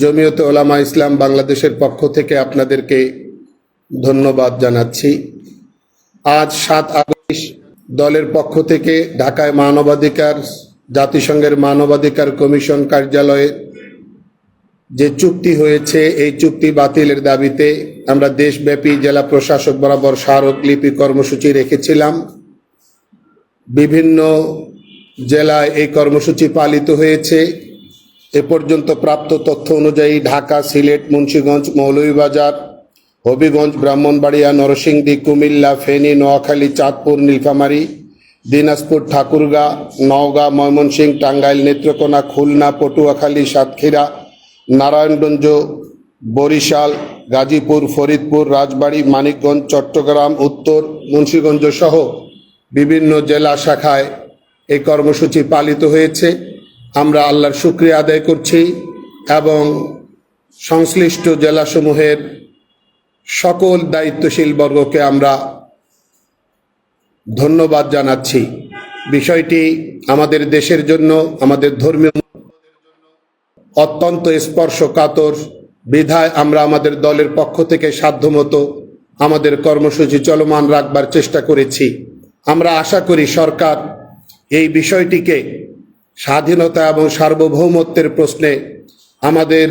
জমিয়তে ওলামা ইসলাম বাংলাদেশের পক্ষ থেকে আপনাদেরকে ধন্যবাদ জানাচ্ছি। আজ সাত আগস্ট দলের পক্ষ থেকে ঢাকায় মানবাধিকার, জাতিসংঘের মানবাধিকার কমিশন কার্যালয়ে যে চুক্তি হয়েছে, এই চুক্তি বাতিলের দাবিতে আমরা দেশব্যাপী জেলা প্রশাসক বরাবর স্মারকলিপি কর্মসূচি রেখেছিলাম। বিভিন্ন জেলায় এই কর্মসূচি পালিত হয়েছে। এ পর্যন্ত প্রাপ্ত তথ্য অনুযায়ী ঢাকা, সিলেট, মুন্সীগঞ্জ, মৌলভীবাজার, হবিগঞ্জ, ব্রাহ্মণবাড়িয়া, নরসিংদী, কুমিল্লা, ফেনী, নোয়াখালী, চাঁদপুর, নীলফামারী, দিনাজপুর, ঠাকুরগাঁ, নওগাঁ ময়মনসিংহ টাঙ্গাইল, নেত্রকোনা, খুলনা, পটুয়াখালী, সাতক্ষীরা, নারায়ণগঞ্জ, বরিশাল, গাজীপুর, ফরিদপুর, রাজবাড়ী, মানিকগঞ্জ, চট্টগ্রাম, উত্তর, মুন্সীগঞ্জ সহ বিভিন্ন জেলা শাখায় এই কর্মসূচি পালিত হয়েছে। আমরা আল্লাহর শুক্রিয়া আদায় করছি এবং সংশ্লিষ্ট জেলাসমূহের সকল দায়িত্বশীল বর্গকে আমরা ধন্যবাদ জানাচ্ছি। বিষয়টি আমাদের দেশের জন্য, আমাদের ধর্মীয় অত্যন্ত স্পর্শকাতর বিধায় আমরা আমাদের দলের পক্ষ থেকে সাধ্যমতো আমাদের কর্মসূচি চলমান রাখবার চেষ্টা করেছি। আমরা আশা করি সরকার এই বিষয়টিকে স্বাধীনতা এবং সার্বভৌমত্বের প্রশ্নে, আমাদের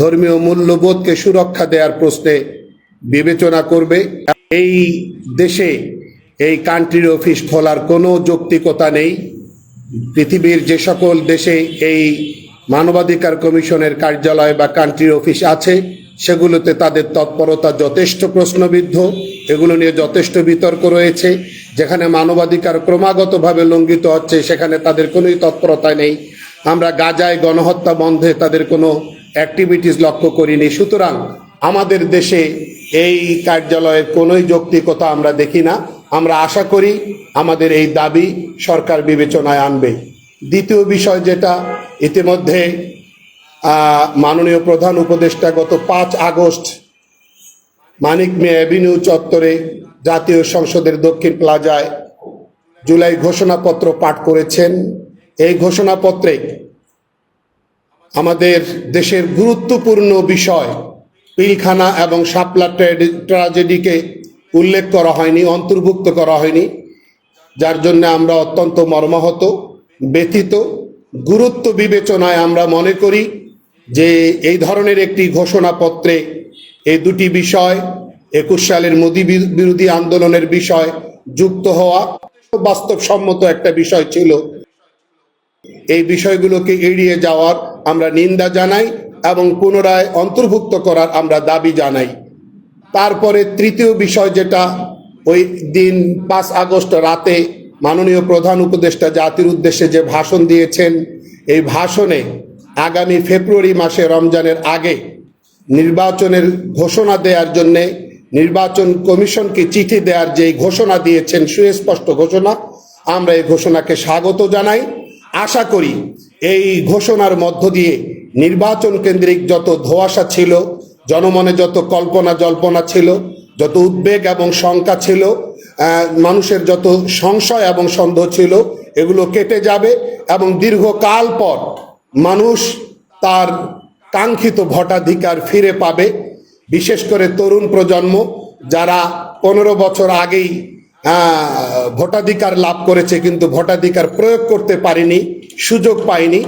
ধর্মীয় মূল্যবোধকে সুরক্ষা দেওয়ার প্রশ্নে বিবেচনা করবে। এই দেশে, এই কান্ট্রির অফিস খোলার কোনো যৌক্তিকতা নেই। পৃথিবীর যে সকল দেশে এই মানবাধিকার কমিশনের কার্যালয় বা কান্ট্রি অফিস আছে, সেগুলোতে তাদের তৎপরতা যথেষ্ট প্রশ্নবিদ্ধ। এগুলো নিয়ে যথেষ্ট বিতর্ক রয়েছে। যেখানে মানবাধিকার ক্রমাগতভাবে লঙ্ঘিত হচ্ছে, সেখানে তাদের কোনোই তৎপরতা নেই। আমরা গাজায় গণহত্যা বন্ধে তাদের কোনো অ্যাক্টিভিটিস লক্ষ্য করিনি। সুতরাং আমাদের দেশে এই কার্যালয়ের কোনোই যৌক্তিকতা আমরা দেখি না। আমরা আশা করি আমাদের এই দাবি সরকার বিবেচনায় আনবে। দ্বিতীয় বিষয় যেটা, ইতিমধ্যে মাননীয় প্রধান উপদেষ্টা গত পাঁচ আগস্ট মানিক মিয়া অ্যাভিনিউ চত্বরে জাতীয় সংসদের দক্ষিণ প্লাজায় জুলাই ঘোষণাপত্র পাঠ করেছেন। এই ঘোষণাপত্রে আমাদের দেশের গুরুত্বপূর্ণ বিষয় পিলখানা এবং শাপলা ট্র্যাজেডিকে উল্লেখ করা হয়নি, অন্তর্ভুক্ত করা হয়নি, যার জন্য আমরা অত্যন্ত মর্মাহত, ব্যথিত। গুরুত্ব বিবেচনায় আমরা মনে করি যে এই ধরনের একটি ঘোষণাপত্রে এই দুটি বিষয়, একুশ সালের মোদী বিরোধী আন্দোলনের বিষয় যুক্ত হওয়া বাস্তবসম্মত একটা বিষয় ছিল। এই বিষয়গুলোকে এড়িয়ে যাওয়ার আমরা নিন্দা জানাই এবং পুনরায় অন্তর্ভুক্ত করার আমরা দাবি জানাই। তারপরে তৃতীয় বিষয় যেটা, ওই দিন পাঁচ আগস্ট রাতে মাননীয় প্রধান উপদেষ্টা জাতির উদ্দেশ্যে যে ভাষণ দিয়েছেন, এই ভাষণে আগামী ফেব্রুয়ারি মাসে রমজানের আগে নির্বাচনের ঘোষণা দেওয়ার জন্যে নির্বাচন কমিশনকে চিঠি দেওয়ার যে ঘোষণা দিয়েছেন সুস্পষ্ট ঘোষণা, আমরা এই ঘোষণাকে স্বাগত জানাই। আশা করি এই ঘোষণার মধ্য দিয়ে নির্বাচন কেন্দ্রিক যত ধোঁয়াশা ছিল, জনমনে যত কল্পনা জল্পনা ছিল, যত উদ্বেগ এবং শঙ্কা ছিল মানুষের যত সংশয় এবং সন্দেহ ছিল, এগুলো কেটে যাবে এবং দীর্ঘকাল পর মানুষ তার কাঙ্ক্ষিত ভোটাধিকার ফিরে পাবে। বিশেষ করে তরুণ প্রজন্ম যারা পনেরো বছর আগেই ভোটাধিকার লাভ করেছে কিন্তু ভোটাধিকার প্রয়োগ করতে পারেনি, সুযোগ পায়নি,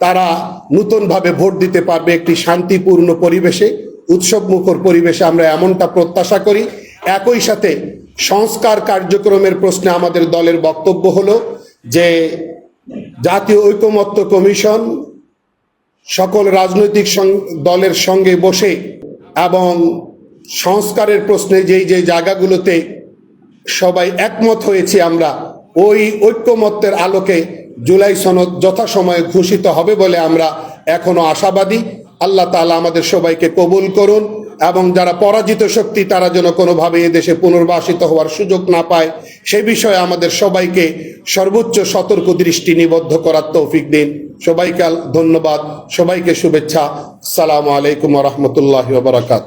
তারা নতুনভাবে ভোট দিতে পারবে একটি শান্তিপূর্ণ পরিবেশে, উৎসবমুখর পরিবেশে। আমরা এমনটা প্রত্যাশা করি। একই সাথে সংস্কার কার্যক্রমের প্রশ্নে আমাদের দলের বক্তব্য হলো যে জাতীয় ঐকমত্য কমিশন সকল রাজনৈতিক দলের সঙ্গে বসে এবং সংস্কারের প্রশ্নে যেই যে জায়গাগুলোতে সবাই একমত হয়েছি আমরা, ওই ঐক্যমত্যের আলোকে জুলাই সনদ যথাসময়ে ঘোষিত হবে বলে আমরা এখনও আশাবাদী। আল্লাহ তাআলা আমাদের সবাইকে কবুল করুন এবং যারা পরাজিত শক্তি, তারা যেন কোনোভাবে এদেশে পুনর্বাসিত হওয়ার সুযোগ না পায়। সে বিষয়ে আমাদের সবাইকে সর্বোচ্চ সতর্ক দৃষ্টি নিবদ্ধ করার তৌফিক দিন। সবাইকে ধন্যবাদ সবাইকে শুভেচ্ছা। সালামু আলাইকুম রহমতুল্লাহ বারাকাত